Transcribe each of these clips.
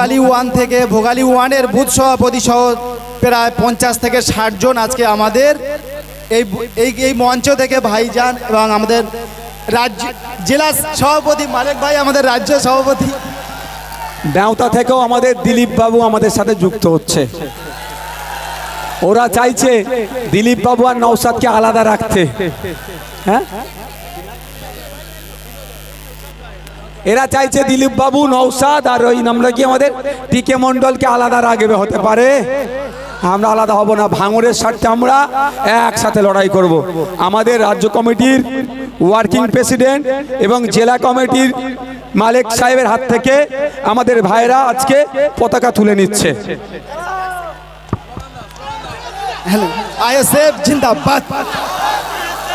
Bhogali one থেকে ভোগালী ওয়ানের booth সভাপতি সহ প্রায় পঞ্চাশ থেকে ষাট জন আজকে আমাদের এই এই মঞ্চ থেকে ভাইজান এবং আমাদের রাজ্য জেলা সভাপতি মালিক ভাই, আমাদের রাজ্য সভাপতি। দেওতা থেকেও আমাদের দিলীপ বাবু আমাদের সাথে যুক্ত হচ্ছে। ওরা চাইছে দিলীপ বাবু আর নৌসাদকে আলাদা রাখতে। হ্যাঁ? এরা চাইছে দিলীপ বাবু নৌসাদ আর ওই আমরা কি আমাদের? টিকে মন্ডলকে আলাদা রাখবে হতে পারে? আমরা আলাদা হব না, ভাঙরের স্বার্থে আমরা একসাথে লড়াই করব। আমাদের রাজ্য কমিটির ওয়ার্কিং প্রেসিডেন্ট এবং জেলা কমিটির মালিক সাহেবের হাত থেকে আমাদের ভাইরা আজকে পতাকা তুলে নিচ্ছে।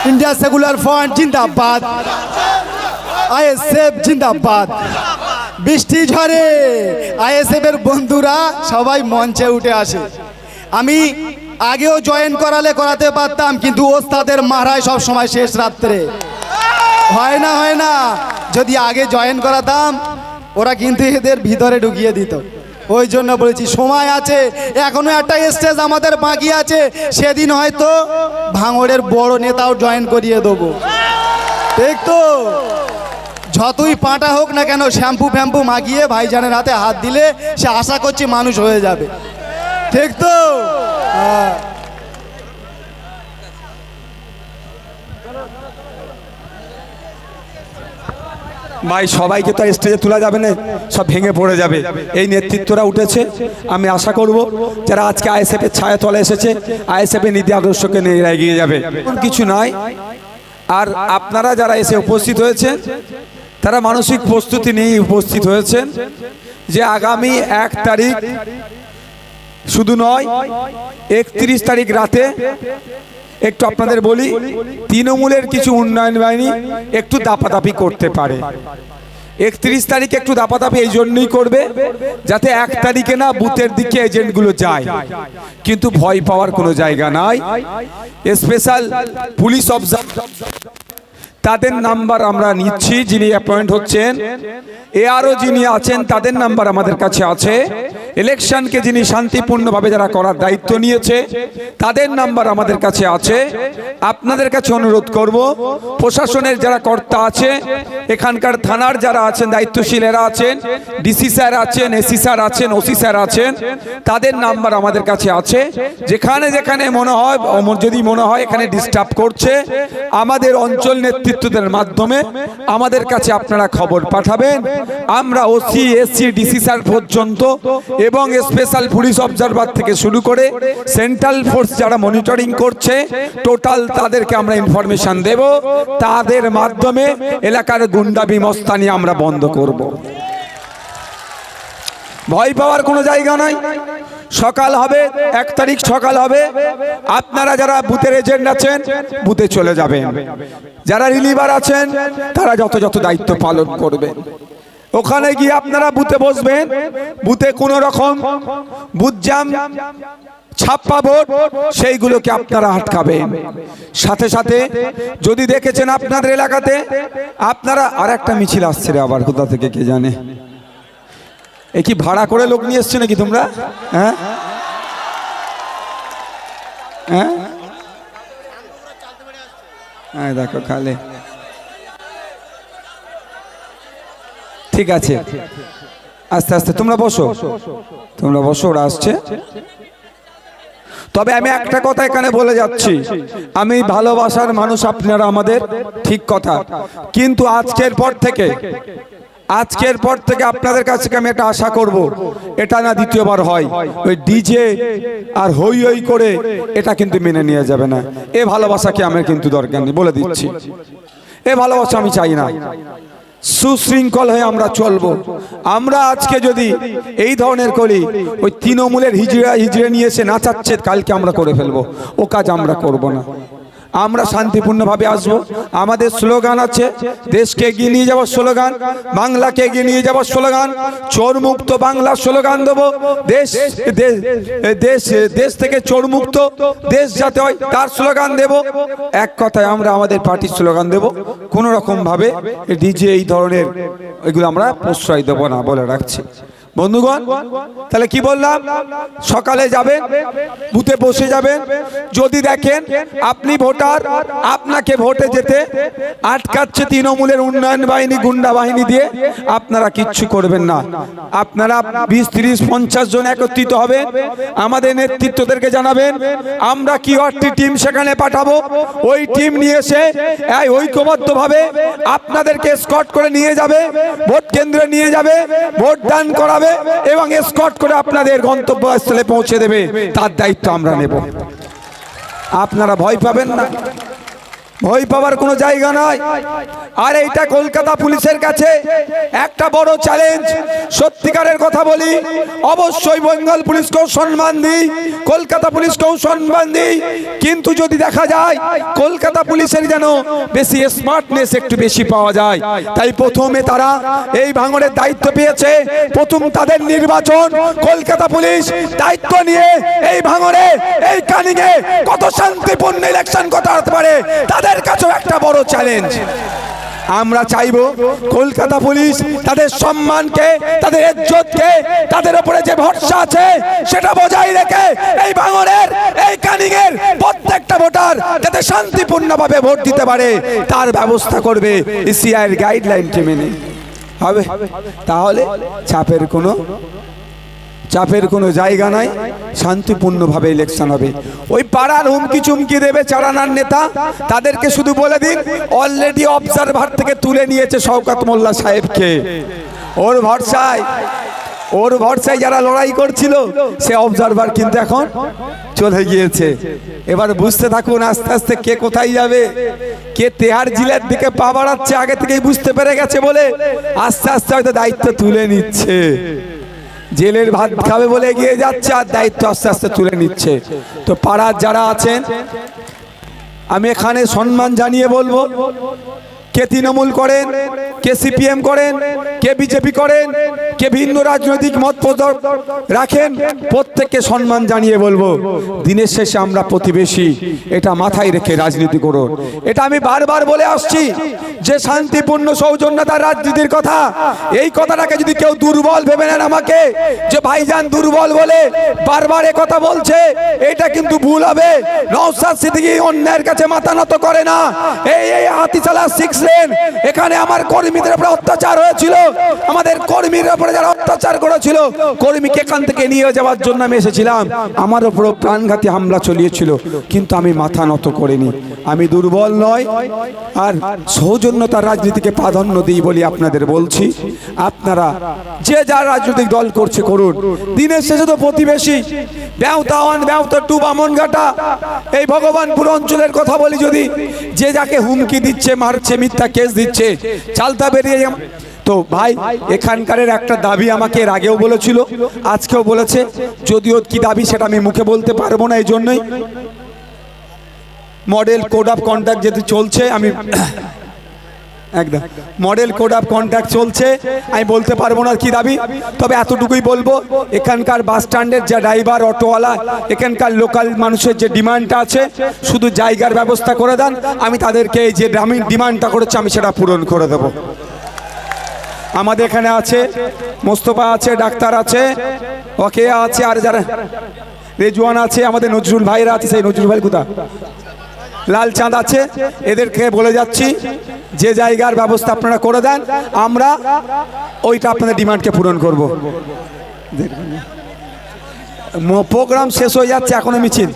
ইন্ডিয়া সেকুলার ফ্রন্ট জিন্দাবাদ। আইএসএফ জিন্দাবাদ। বৃষ্টি ঝরে আইএসএফ এর বন্ধুরা সবাই মঞ্চে উঠে আসে। আমি আগেও জয়েন করালে করাতে পারতাম, কিন্তু ওস্তাদের মারায় সব সময় শেষ রাত্রে। হয় না হয় না, যদি আগে জয়েন করাতাম, ওরা কিন্তু এদের ভিতরে ঢুকিয়ে দিত। ওই জন্য বলেছি, সময় আছে, এখনও একটা স্টেজ আমাদের বাকি আছে, সেদিন হয়তো ভাঙড়ের বড় নেতাও জয়েন করিয়ে দেবো। ঠিক তো? যতই পাটা হোক না কেন, শ্যাম্পু ফ্যাম্পু মাখিয়ে ভাইজানের হাতে হাত দিলে সে আশা করছি মানুষ হয়ে যাবে। ঠিক তো? হ্যাঁ। ভাই, সবাইকে তো স্টেজে তোলা যাবে না, সব ভেঙে পড়ে যাবে। এই নেতৃত্বরা উঠেছে, আমি আশা করব যারা আজকে আইএসএফের ছায়া তলে এসেছে আইএসএফের নীতি আদর্শকে নিয়ে এগিয়ে যাবে। কিছু নয়। আর আপনারা যারা এসে উপস্থিত হয়েছেন তারা মানসিক প্রস্তুতি নিয়ে উপস্থিত হয়েছেন যে আগামী এক তারিখ শুধু নয়, একত্রিশ তারিখ রাতে, একটু আপনাদের বলি, তৃণমূলের কিছু উন্নয়ন বাহিনী একটু দাপাদাপি করতে পারে। একত্রিশ তারিখে একটু দাপাদাপি এই জন্যই করবে যাতে এক তারিখে না বুথের দিকে এজেন্টগুলো যায়। কিন্তু ভয় পাওয়ার কোনো জায়গা নাই। স্পেশাল পুলিশ অবজার্ভ তাদের নাম্বার আমরা নিচ্ছি, যিনি অ্যাপয়েন্ট হচ্ছেন। এ আরও যিনি আছেন, তাদের নাম্বার আমাদের কাছে আছে। ইলেকশনকে যিনি শান্তিপূর্ণভাবে যারা করার দায়িত্ব নিয়েছে, তাদের নাম্বার আমাদের কাছে আছে। আপনাদের কাছে অনুরোধ করব, প্রশাসনের যারা কর্তা আছে, এখানকার থানার যারা আছেন দায়িত্বশীলেরা আছেন, ডিসি স্যার আছেন, এসি স্যার আছেন, ওসি স্যার আছেন, তাদের নাম্বার আমাদের কাছে আছে। যেখানে যেখানে মনে হয় যদি মনে হয়, এখানে ডিস্টার্ব করছে। আমাদের অঞ্চল নেতৃত্বদের মাধ্যমে আমাদের কাছে আপনারা খবর পাঠাবেন। আমরা ওসি, এসসি, ডিসি স্যার পর্যন্ত এবং স্পেশাল পুলিশ অবজারভার থেকে শুরু করে সেন্ট্রাল ফোর্স যারা মনিটরিং করছে টোটাল তাদেরকে আমরা ইনফরমেশন দেব। তাদের মাধ্যমে এলাকার গুন্ডাবি মস্তানি আমরা বন্ধ করব। ভয় পাওয়ার কোনো জায়গা নাই। সকাল হবে, এক তারিখ সকাল হবে। আপনারা যারা বুথের এজেন্ট আছেন, বুথে চলে যাবেন। যারা রিলিভার আছেন, তারা যত যত দায়িত্ব পালন করবেন ওখানে গিয়ে আপনারা বুথে বসবেন। বুথে কোনো রকম বুথ জাম, ছাপ্পা ভোট সেইগুলোকে আপনারা আটকাবেন। সাথে সাথে যদি দেখেছেন আপনাদের এলাকাতে, আপনারা আর একটা মিছিল আসছে রে আবার, কোথা থেকে কে জানে? এ কি ভাড়া করে লোক নিয়ে এসছো নাকি তোমরা? হ্যাঁ? হ্যাঁ? হ্যাঁ দেখো খালে। ঠিক আছে। আস্তে আস্তে, তোমরা বসো। তোমরা বসো, ওরা আসছে। তবে আমি একটা কথা এখানে বলে যাচ্ছি। আমি ভালোবাসার মানুষ আপনারা আমাদের, ঠিক কথা। কিন্তু আজকের পর থেকে, আজকের পর থেকে আপনাদের কাছ থেকে আমি একটা আশা করব। এটা না দ্বিতীয়বার হয়। ওই ডিজে আর হই হই করে এটা কিন্তু মেনে নিয়ে যাবে না। এ ভালোবাসাকে আমার কিন্তু দরকার নেই, বলে দিচ্ছি। এ ভালোবাসা আমি চাই না। সুশৃঙ্খল হয়ে আমরা চলবো। আমরা আজকে যদি এই ধরনের করি, ওই তৃণমূলের হিজড়া হিজড়ে নিয়ে এসে নাচাচ্ছে, কালকে আমরা করে ফেলব। ও কাজ আমরা করব না। আমরা শান্তিপূর্ণভাবে আসব। আমাদের স্লোগান আছে দেশকে এগিয়ে নিয়ে যাওয়ার স্লোগান বাংলাকে এগিয়ে নিয়ে যাওয়ার স্লোগান চোর মুক্ত বাংলার স্লোগান দেবো। দেশ দেশ দেশ থেকে চোর মুক্ত দেশ যাতে হয় তার স্লোগান দেব। এক কথায় আমরা আমাদের পার্টির স্লোগান দেব। কোনো রকম ভাবে ডিজে এই ধরনের এগুলো আমরা প্রশ্রয় দেবো না বলে রাখছি। বন্ধুগণ, তাহলে কি বললাম? সকালে যাবেন, বুথে বসে যাবেন। যদি দেখেন আপনি ভোটার, আপনাকে ভোটে যেতে আটকাচ্ছে তৃণমূলের উন্নয়ন বাহিনী, গুন্ডা বাহিনী দিয়ে, আপনারা কিচ্ছু করবেন না। আপনারা বিশ, তিরিশ, পঞ্চাশ জন একত্রিত হবে আমাদের নেতৃত্বদেরকে জানাবেন, আমরা কি অর্থী টিম সেখানে পাঠাবো? ওই টিম নিয়ে এসে ঐক্যবদ্ধভাবে আপনাদেরকে স্কট করে নিয়ে যাবে, ভোট কেন্দ্রে নিয়ে যাবে ভোট দান করাবে। এবং স্কট করে আপনাদের গন্তব্যস্থলে পৌঁছে দেবে। তার দায়িত্ব আমরা নেব। আপনারা ভয় পাবেন না। ভয় পাওয়ার কোনো জায়গা নয় আর এইটা কলকাতা পুলিশের কাছে একটা বড় চ্যালেঞ্জ সত্যিকারের কথা বলি, অবশ্যই বেঙ্গল পুলিশকেও সম্মান দিই, কলকাতা পুলিশকেও সম্মান দিই। কিন্তু যদি দেখা যায়, কলকাতা পুলিশের যেন বেশি স্মার্টনেস একটু বেশি পাওয়া যায়, তাই প্রথমে তারা এই ভাঙনের দায়িত্ব পেয়েছে। প্রথম তাদের নির্বাচন, কলকাতা পুলিশ দায়িত্ব নিয়ে এই ভাঙরে এই কানিংয়ে কত শান্তিপূর্ণ ইলেকশন করাতে পারে কাছেও একটা বড় চ্যালেঞ্জ আমরা চাইব কলকাতা পুলিশ তাদের সম্মানকে, তাদের ইজ্জতকে, তাদের উপরে যে ভরসা আছে, সেটা বজায় রেখে এই ভাঙনের এই কানিংয়ের প্রত্যেকটা ভোটার যাতে শান্তিপূর্ণভাবে ভোট দিতে পারে, তার ব্যবস্থা করবে ইসিআইয়ের গাইডলাইনকে মেনে। হবে? তাহলে চাপের কোনো চাপের কোনো জায়গা নাই, শান্তিপূর্ণভাবে ইলেকশন হবে। ওই পাড়ার হুমকি চুমকি দেবে চারানার নেতা, তাদেরকে শুধু বলে দিন অলরেডি অবজারভার থেকে তুলে নিয়েছে শওকাত মোল্লা সাহেবকে। ওর ভরসায় ওর ভরসায় যারা লড়াই করছিল, সে অবজারভার কিন্তু এখন চলে গিয়েছে। এবার বুঝতে থাকুন আস্তে আস্তে কে কোথায় যাবে, কে তেহার জিলের দিকে পা বাড়াচ্ছে, আগে থেকেই বুঝতে পেরে গেছে বলে আস্তে আস্তে হয়তো দায়িত্ব তুলে নিচ্ছে। জেলের ভাত খাবে বলে এগিয়ে যাচ্ছে আর দায়িত্ব আস্তে আস্তে তুলে নিচ্ছে। তো পাড়ার যারা আছেন, আমি এখানে সম্মান জানিয়ে বলব কে তৃণমূল করেন, কে সিপিএম করেন, কে বিজেপি করেন, কে ভিন্ন রাজনৈতিক মত রাখেন, প্রত্যেককে সম্মান জানিয়ে বলব, দিনের শেষে আমরা প্রতিবেশী, এটা মাথায় রেখে রাজনীতি করুন। এটা আমি বারবার বলে আসছি, যে শান্তিপূর্ণ, সৌজন্যতার রাজনীতির কথা, এই কথাটাকে যদি কেউ দুর্বল ভেবে নেন আমাকে, যে ভাইজান দুর্বল বলে বারবার কথা বলছে, এটা কিন্তু ভুল হবে। নওসাদ সিদ্দিকী অন্যের কাছে মাথা নত করে না। এই এই হাতিচালা সিক্স লেন এখানে আমার কর্মীদের উপরে অত্যাচার হয়েছিল। আমাদের কর্মীর উপরে যারা অত্যাচার করেছিল, কর্মীকে এখান থেকে নিয়ে যাওয়ার জন্য আমি এসেছিলাম। আমার উপরও প্রাণঘাতী হামলা চলিয়েছিল, কিন্তু আমি মাথা নত করিনি। আমি দুর্বল নয়, আর সৌজন্যতার রাজনীতিকে প্রাধান্য দিই বলি আপনাদের বলছি। আপনারা যে যার রাজনৈতিক দল করছে করুন। দিনের শেষে তো প্রতিবেশী ব্যবতা ওয়ান ব্যবতা টু বামনঘাটা এই ভগবানপুর অঞ্চলের কথা বলি যদি, যে যাকে হুমকি দিচ্ছে, মারছে মিথ্যা কেস দিচ্ছে, চালতা বেরিয়ে তো ভাই, এখানকারের একটা দাবি আমাকে এর আগেও বলেছিল, আজকেও বলেছে, যদিও কি দাবি সেটা আমি মুখে বলতে পারব না এই জন্যই মডেল কোড অফ কন্ডাক্ট যেহেতু চলছে, আমি একদম। মডেল কোড অফ কন্ট্যাক্ট চলছে। আমি বলতে পারব না কি দাবি, তবে এতটুকুই বলব, এখানকার বাস স্ট্যান্ডের যে ড্রাইভার অটোওয়ালা, এখানকার লোকাল মানুষের যে ডিমান্ডটা আছে, শুধু জায়গার ব্যবস্থা করে দেন। আমি তাদেরকে যে গ্রামীণ ডিমান্ডটা করেছে, আমি সেটা পূরণ করে দেবো। আমাদের এখানে আছে, মোস্তফা আছে, ডাক্তার আছে ওকে আছে, আর যারা রেজওয়ান আছে, আমাদের নজরুল ভাইরা আছে, সেই নজরুল ভাই কোথা লাল চাঁদ আছে, এদেরকে বলে যাচ্ছি, যে জায়গার ব্যবস্থা আপনারা করে দেন, আমরা ওইটা আপনাদের ডিমান্ডকে পূরণ করব। প্রোগ্রাম শেষ হয়ে যাচ্ছে, এখনও মিছিল।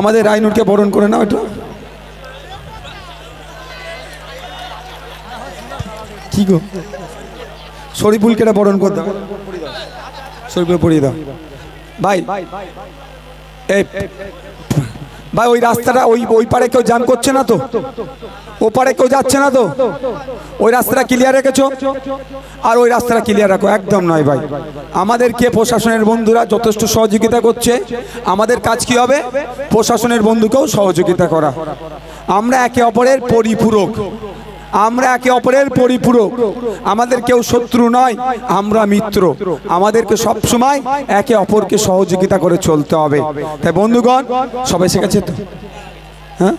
আমাদের রাইনুরকে বরণ করে নাও একটু কি গো? শরীফুলকে এটা বরণ করে দাও। শরীফুল পড়িয়ে দাও। ভাই ভাই, ওই রাস্তাটা, ওই ওই পারে কেউ জাম করছে না তো? ও পারে কেউ যাচ্ছে না তো? ওই রাস্তাটা ক্লিয়ার রেখেছো? আর ওই রাস্তাটা ক্লিয়ার রাখো, একদম নয় ভাই। আমাদেরকে প্রশাসনের বন্ধুরা যথেষ্ট সহযোগিতা করছে, আমাদের কাজ কি হবে? প্রশাসনের বন্ধুকেও সহযোগিতা করা। আমরা একে অপরের পরিপূরক। আমরা একে অপরের পরিপূরক। আমাদের কেউ শত্রু নয়, আমরা মিত্র। আমাদেরকে সব সময় একে অপরকে সহযোগিতা করে চলতে হবে। তাই বন্ধুগণ, সবাই শিখেছে তো? হ্যাঁ?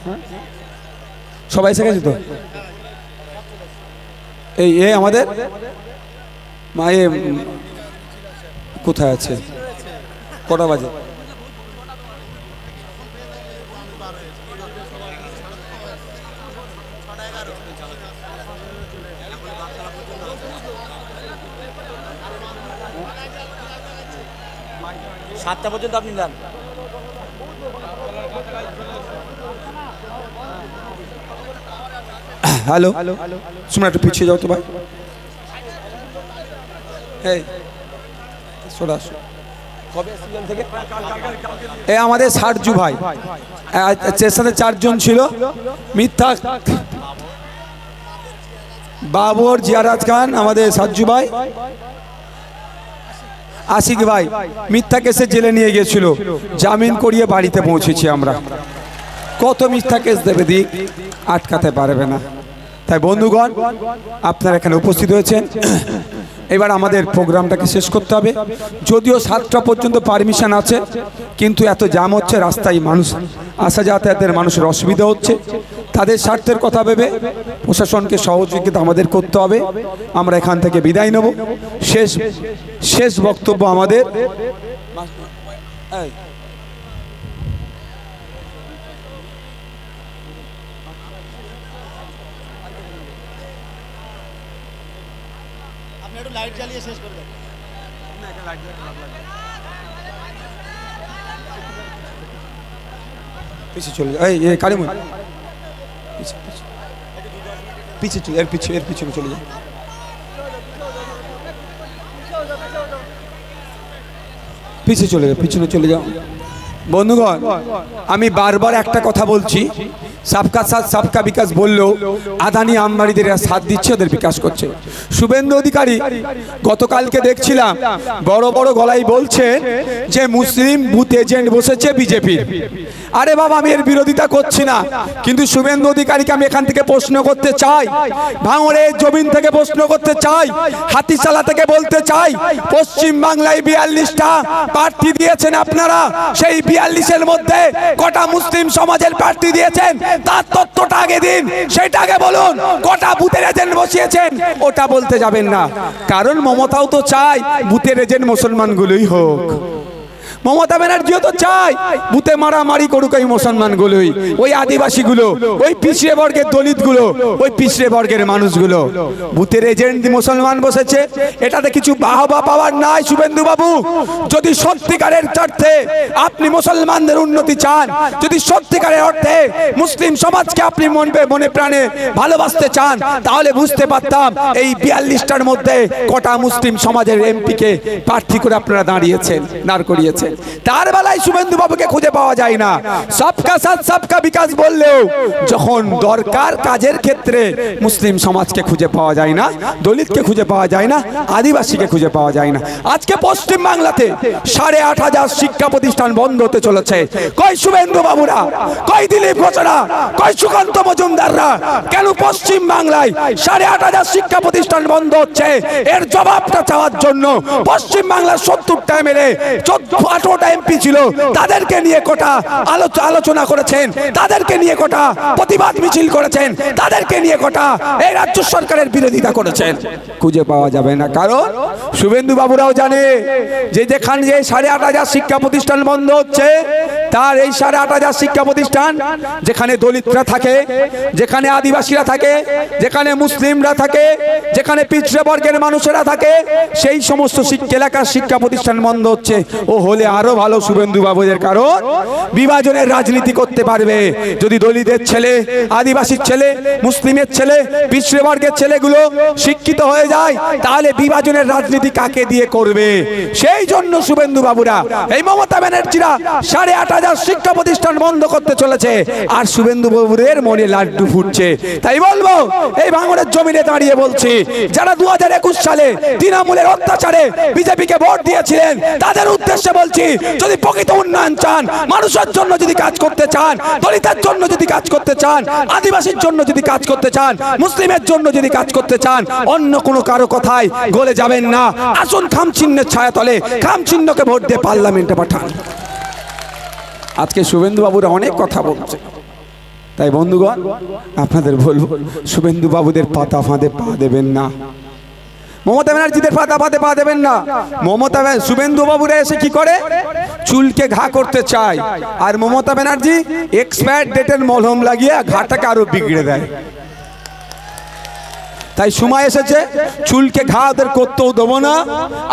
সবাই শিখেছে তো? এই এ আমাদের? মা, এ, কোথায় আছে? কটা বাজে? সাতটা পর্যন্ত আপনি যান হ্যালো? শুনে একটু পিছিয়ে যাও তো ভাই। এই সোডা কবে সিজন থেকে? এ আমাদের সারজু ভাই। সাথে চারজন ছিল। মিথ্যা বাবর জিয়ারাজ খান আমাদের সাজ্জু ভাই। আশিক ভাই, মিথ্যা কেসে জেলে নিয়ে গিয়েছিল। জামিন করিয়ে বাড়িতে পৌঁছেছি আমরা। কত মিথ্যা কেস দেবে দিক, আটকাতে পারবে না। তাই বন্ধুগণ, আপনারা এখানে উপস্থিত হয়েছেন। এবার আমাদের প্রোগ্রামটাকে শেষ করতে হবে। যদিও সাতটা পর্যন্ত পারমিশন আছে, কিন্তু এত জাম হচ্ছে, রাস্তায় মানুষ, আসা যাতায়াতের মানুষের অসুবিধা হচ্ছে। তাদের স্বার্থের কথা ভেবে প্রশাসনকে সহযোগিতা আমাদের করতে হবে। আমরা এখান থেকে বিদায় নেব। শেষ শেষ বক্তব্য আমাদের। লাইট জ্বালিয়ে পিছিয়ে চলে এই এই কালিমুন পিছিয়ে পিছিয়ে চলে এর পিছে, এর পিছনে চলে যাও পিছিয়ে চলে যাও পিছনে চলে যাও বন্ধুগণ, আমি বারবার একটা কথা বলছি। সাবকা সাথ, সাবকা বিকাশ বললেও আদানি আম্বানিদের সাথ দিচ্ছে, ওদের বিকাশ করছে। শুভেন্দু অধিকারী, গতকালকে দেখছিলাম, বড় বড় গলায় বলছে যে মুসলিম বুথ এজেন্ট বসেছে বিজেপি আরে বাবা, আমি এর বিরোধিতা করছি না, কিন্তু শুভেন্দু অধিকারীকে আমি এখান থেকে প্রশ্ন করতে চাই ভাঙড়ের জমিন থেকে প্রশ্ন করতে চাই, হাতিশালা থেকে বলতে চাই পশ্চিম বাংলায় বিয়াল্লিশটা প্রার্থী দিয়েছেন আপনারা, সেই বিয়াল্লিশের মধ্যে কটা মুসলিম সমাজের প্রার্থী দিয়েছেন তার তত্ত্বটা আগে দিন। সেটা আগে বলুন, কটা বুথের এজেন্ট বসিয়েছেন? ওটা বলতে যাবেন না। কারণ মমতাও তো চায় বুথের এজেন্ট মুসলমানগুলোই হোক। মমতা ব্যানার্জিও তো চায়। বুতে মারামারি করুক ওই মুসলমানগুলোই। ওই আদিবাসীগুলো, ওই পিছড়ে বর্গের দলিতগুলো, ওই পিছড়ে বর্গের মানুষগুলো। বুথের এজেন্ট মুসলমান বসেছে। এটাতে কিছু বাহবা পাওয়ার নাই শুভেন্দু বাবু যদি সত্যিকারের স্বার্থে আপনি মুসলমানদের উন্নতি চান, যদি সত্যিকারের অর্থে মুসলিম সমাজকে আপনি মনে মনে প্রাণে ভালোবাসতে চান, তাহলে বুঝতে পারতাম এই বিয়াল্লিশটার মধ্যে কটা মুসলিম সমাজের এমপিকে প্রার্থী করে আপনারা দাঁড়িয়েছেন, দাঁড় করিয়েছেন। তার বেলায় শুভেন্দু বাবুকে খুঁজে পাওয়া যায় না। সবকা সাথ, সবকা বিকাশ বললেও যখন দরকার কাজের ক্ষেত্রে মুসলিম সমাজকে খুঁজে পাওয়া যায় না, দলিতকে খুঁজে পাওয়া যায় না, আদিবাসীকে খুঁজে পাওয়া যায় না। আজকে পশ্চিম বাংলাতে সাড়ে আট হাজার শিক্ষা প্রতিষ্ঠান বন্ধ হতে চলেছে। কই শুভেন্দু বাবুরা? কই দিলীপ ঘোষরা কই সুকান্ত মজুমদাররা? কেন পশ্চিম বাংলায় সাড়ে আট হাজার শিক্ষা প্রতিষ্ঠান বন্ধ হচ্ছে? এর জবাবটা চাওয়ার জন্য পশ্চিম বাংলার সত্তরটা এমএলএ, চোদ্দ আঠারোটা এমপি ছিল, তাদেরকে নিয়ে কোটা আলোচনা করেছেন, তাদেরকে নিয়ে কোটা প্রতিবাদ মিছিল করেছেন, তাদেরকে নিয়ে কোটা এই রাজ্য সরকারের বিরোধিতা করেছেন। খুঁজে পাওয়া যাবে না। কারণ শুভেন্দু বাবুরাও জানে যে যেখানে যে সাড়ে আট হাজার শিক্ষা প্রতিষ্ঠান বন্ধ হচ্ছে, তার এই সাড়ে আট হাজার শিক্ষা প্রতিষ্ঠান যেখানে দলিতরা থাকে, যেখানে আদিবাসীরা থাকে, যেখানে মুসলিমরা থাকে, যেখানে পিছড়ে বর্গের মানুষেরা থাকে, সেই সমস্ত এলাকার শিক্ষা প্রতিষ্ঠান বন্ধ হচ্ছে। ও হলে আরও ভালো শুভেন্দু বাবুদের কারণ বিভাজনের রাজনীতি করতে পারবে। যদি দলিতের ছেলে, আদিবাসীর ছেলে, মুসলিমের ছেলে পিছড়ে বর্গের ছেলেগুলো শিক্ষিত হয়ে যায়, তাহলে বিভাজনের রাজনীতি কাকে দিয়ে করবে? সেই জন্য শুভেন্দু বাবুরা, এই মমতা ব্যানার্জিরা সাড়ে আট হাজার শিক্ষা প্রতিষ্ঠান বন্ধ করতে চলেছে। আর শুভেন্দু বাবুদের মনে লাড্ডু ফুটছে। তাই বলব, এই ভাঙনের জমিনে দাঁড়িয়ে বলছি, যারা দু হাজার একুশ সালে তৃণমূলের অত্যাচারে বিজেপিকে ভোট দিয়েছিলেন, তাদের উদ্দেশ্যে বলছি যদি প্রকৃত উন্নয়ন চান, মানুষের জন্য যদি কাজ করতে চান, দলিতের জন্য যদি কাজ করতে চান, আদিবাসীর জন্য যদি কাজ করতে চান, মুসলিমের জন্য যদি কাজ করতে চান, অন্য কোনো কারও কথায় গলে যাবেন না। আসুন খাম চিহ্নের ছায়া তলে, খাম চিহ্নকে ভোট দিয়ে পার্লামেন্টে পাঠান। আজকে শুভেন্দু বাবুরা অনেক কথা বলছে। তাই বন্ধুগণ, আপনাদের বলব শুভেন্দু বাবুদের পাতা ফাঁদে পা দেবেন না। মমতা ব্যানার্জিদের ফাঁদা ফাঁদে পা দেবেন না। মমতা শুভেন্দু বাবুরা এসে কি করে? চুলকে ঘা করতে চায়। আর মমতা ব্যানার্জি এক্সপায়ার ডেটের মলম লাগিয়ে ঘাটাকে আরও বিগড়ে দেয়। তাই সময় এসেছে, চুলকে ঘা ওদের করতেও দেবো না।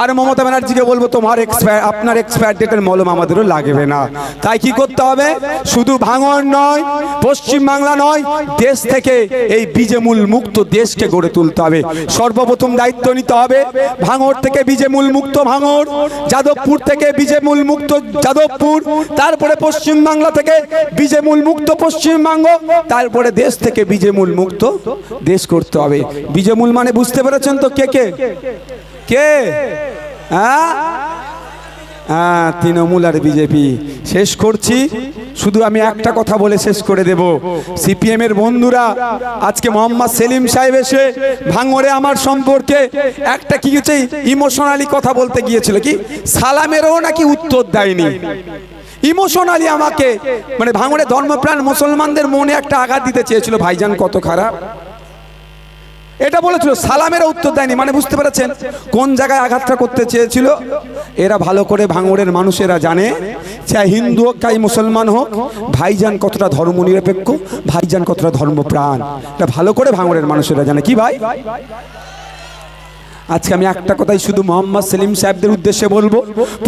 আর মমতা ব্যানার্জিকে বলব, তোমার এক্সপায়ার আপনার এক্সপায়ার ডেটের মলম আমাদেরও লাগবে না। তাই কি করতে হবে? শুধু ভাঙন নয় পশ্চিমবাংলা নয়, দেশ থেকে এই বীজমূল মুক্ত দেশকে গড়ে তুলতে হবে। সর্বপ্রথম দায়িত্ব নিতে হবে ভাঙর থেকে বীজমূল মুক্ত ভাঙর, যাদবপুর থেকে বীজমূল মুক্ত যাদবপুর, তারপরে পশ্চিমবাংলা থেকে বীজমূল মুক্ত পশ্চিমবঙ্গ, তারপরে দেশ থেকে বীজমূল মুক্ত দেশ করতে হবে। বীজমূল মানে বুঝতে পেরেছেন তো কে কে? কে? হ্যাঁ? হ্যাঁ তৃণমূল আর বিজেপি। শেষ করছি। শুধু আমি একটা কথা বলে শেষ করে দেব। সিপিএম এর বন্ধুরা, আজকে মোহাম্মদ সেলিম সাহেব এসে ভাঙরে আমার সম্পর্কে একটা কি হচ্ছে, ইমোশনালি কথা বলতে গিয়েছিল কি? সালামেরও নাকি উত্তর দেয়নি। ইমোশনালি আমাকে মানে ভাঙড়ে ধর্মপ্রাণ মুসলমানদের মনে একটা আঘাত দিতে চেয়েছিল। ভাইজান কত খারাপ। এটা বলেছিল সালামেরা উত্তর দেয়নি। মানে বুঝতে পেরেছেন কোন জায়গায় আঘাতটা করতে চেয়েছিল? এরা ভালো করে ভাঙড়ের মানুষেরা জানে চাই হিন্দু হোক, চাই মুসলমান হোক, ভাইজান কতটা ধর্ম নিরপেক্ষ, ভাইজান কতটা ধর্মপ্রাণ এটা ভালো করে ভাঙড়ের মানুষেরা জানে। কি ভাই? আজকে আমি একটা কথাই শুধু মোহাম্মদ সেলিম সাহেবদের উদ্দেশ্যে বলব,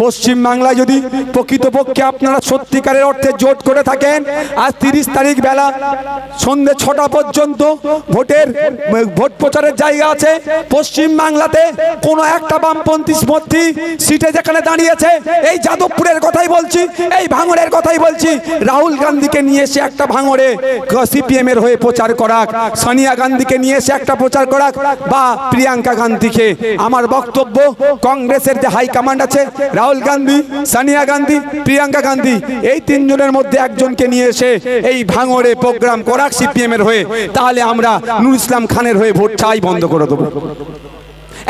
পশ্চিম বাংলায় যদি প্রকৃতপক্ষে আপনারা সত্যিকারের অর্থে জোট করে থাকেন, আজ তিরিশ তারিখ বেলা সন্ধ্যে ছটা পর্যন্ত ভোটের, ভোট প্রচারের জায়গা আছে। পশ্চিম বাংলাতে কোনো একটা বামপন্থী মধ্যে সিটে যেখানে দাঁড়িয়েছে, এই যাদবপুরের কথাই বলছি, এই ভাঙড়ের কথাই বলছি। রাহুল গান্ধীকে নিয়ে এসে একটা ভাঙড়ে সিপিএম এর হয়ে প্রচার করাক, সোনিয়া গান্ধীকে নিয়ে এসে একটা প্রচার করাক, বা প্রিয়াঙ্কা গান্ধীকে আমার বক্তব্য কংগ্রেসের যে হাইকমান্ড আছে, রাহুল গান্ধী, সানিয়া গান্ধী, প্রিয়াঙ্কা গান্ধী, এই তিনজনের মধ্যে একজনকে নিয়ে এসে এই ভাঙরে প্রোগ্রাম করাক সিপিএমের হয়ে তাহলে আমরা নুর ইসলাম খানের হয়ে ভোট চাই বন্ধ করে দেবো।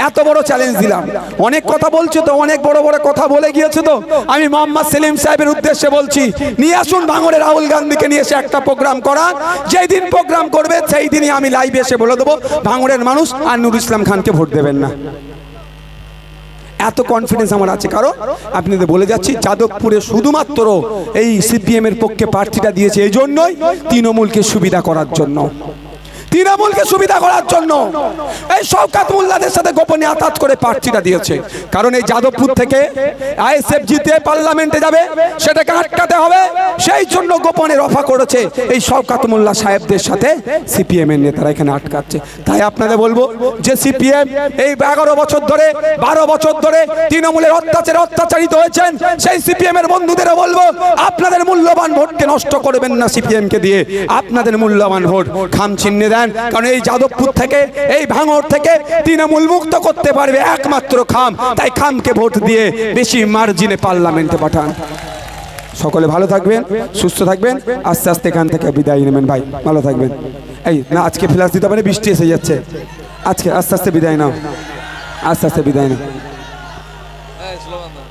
এত বড় চ্যালেঞ্জ দিলাম। অনেক কথা বলছো তো, অনেক বড় বড় কথা বলে গিয়েছো তো। আমি মোহাম্মদ সেলিম সাহেবের উদ্দেশ্যে বলছি, নিয়ে আসুন ভাঙড়ে রাহুল গান্ধীকে নিয়ে এসে একটা প্রোগ্রাম করা। যেই দিন প্রোগ্রাম করবে, সেই দিনই আমি লাইভে এসে বলে দেবো ভাঙড়ের মানুষ আর নুর ইসলাম খানকে ভোট দেবেন না। এত কনফিডেন্স আমার আছে কারণ আপনাদের বলে যাচ্ছি, যাদবপুরে শুধুমাত্র এই সিপিএম এর পক্ষে প্রার্থীটা দিয়েছে, এই জন্যই তৃণমূলকে সুবিধা করার জন্য। তৃণমূলকে সুবিধা করার জন্য। এই শওকাত মোল্লাদের সাথে গোপনে আতাত করে প্রার্থীটা দিয়েছে। কারণ এই যাদবপুর থেকে আইএসএফ জিতে পার্লামেন্টে যাবে, সেটাকে আটকাতে হবে। সেই জন্য গোপনে রফা করেছে এই শওকাত মোল্লা সাহেবদের সাথে সিপিএম এর নেতারা এখানে আটকাচ্ছে। তাই আপনাদের বলব যে সিপিএম এই এগারো বছর ধরে, বারো বছর ধরে তৃণমূলের অত্যাচারে অত্যাচারিত হয়েছেন, সেই সিপিএম এর বন্ধুদেরও বলব, আপনাদের মূল্যবান ভোটকে নষ্ট করবেন না সিপিএম কে দিয়ে। আপনাদের মূল্যবান ভোট খাম চিহ্নে দেন। কারণ এই যাদবপুর থেকে, এই ভাঙর থেকে তৃণমূল মুক্ত করতে পারবে একমাত্র খাম। তাই খামকে ভোট দিয়ে বেশি মার্জিনে পার্লামেন্টে পাঠান। সকলে ভালো থাকবেন, সুস্থ থাকবেন। আস্তে আস্তে এখান থেকে বিদায় নেবেন ভাই। ভালো থাকবেন। এই না, আজকে ফ্লাস দিতে পারে বৃষ্টি এসে যাচ্ছে। আজকে আস্তে আস্তে বিদায় নাও। আস্তে আস্তে বিদায় নাও।